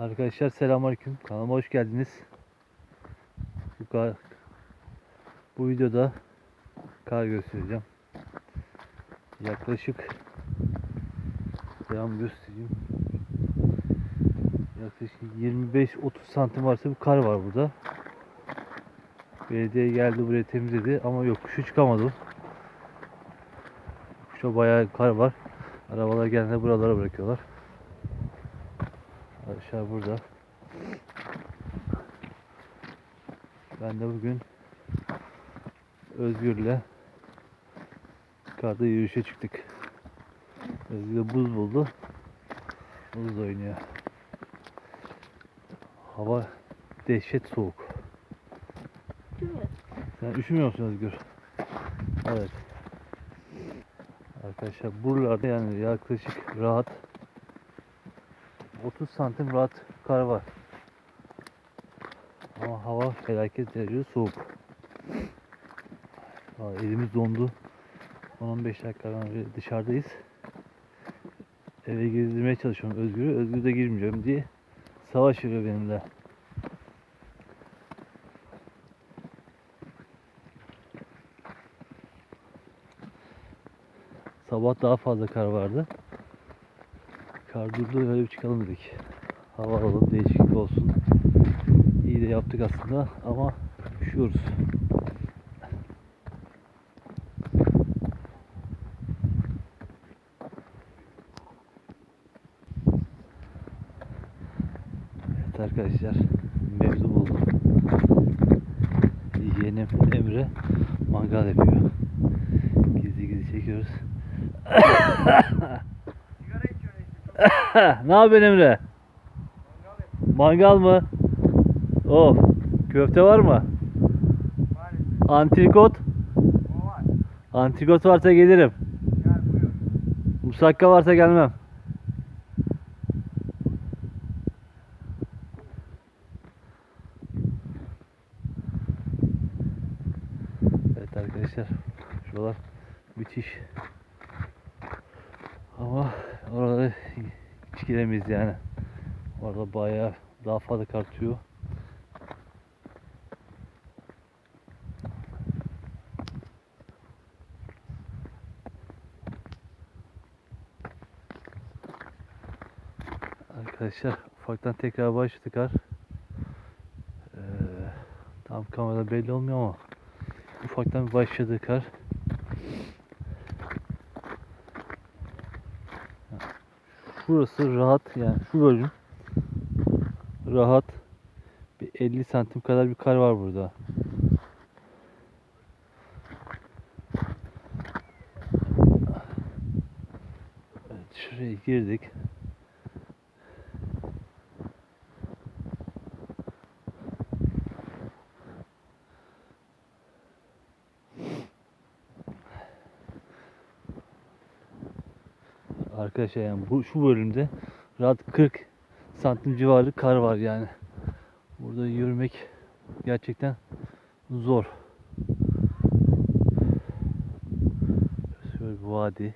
Arkadaşlar selamünaleyküm. Kanalıma hoş geldiniz. Bu, kar, bu videoda kar göstereceğim. Yaklaşık devam göstereyim. Yaklaşık 25-30 santim varsa bir kar var burada. Belediye geldi buraya temizledi ama yok kuşu çıkamadı. Kuşa bayağı kar var. Arabalar geldiğinde buralara bırakıyorlar. Arkadaşlar burada. Ben de bugün Özgür'le karda yürüyüşe çıktık. Özgür de buz buldu. Buzla oynuyor. Hava dehşet soğuk. Sen üşümüyor musun Özgür? Evet. Arkadaşlar buralarda yani yaklaşık rahat 30 santim rahat kar var. Ama hava felaket derece soğuk. Vallahi elimiz dondu. 10-15 dakikadan beri dışarıdayız. Eve girdirmeye çalışıyorum Özgür'ü. Özgür de girmeyeceğim diye savaş veriyor benimle. Sabah daha fazla kar vardı. Kar durdu öyle bir çıkalım dedik. Hava alalım değişiklik olsun. İyi de yaptık aslında ama üşüyoruz. Evet arkadaşlar mevzu buldum. Yeğenim Emre mangal yapıyor. Gizli gizli çekiyoruz. ne yapıyorsun Emre? Mangal mı? Of. Köfte var mı? Maalesef Antrikot? o var. Antrikot varsa gelirim. Gel buyur. Musakka varsa gelmem. Evet arkadaşlar. Şuralar müthiş. Ama giremeyiz yani. Orada bayağı daha fazla kartıyor. Arkadaşlar ufaktan tekrar başladı kar. Ee, tam kamerada belli olmuyor ama ufaktan bir başladı Şurası rahat yani şu bölüm rahat bir 50 santim kadar bir kar var burada. Evet, şuraya girdik. Arkadaşlar yani bu şu bölümde rahat 40 santim civarı kar var yani. Burada yürümek gerçekten zor. Şöyle bir vadi.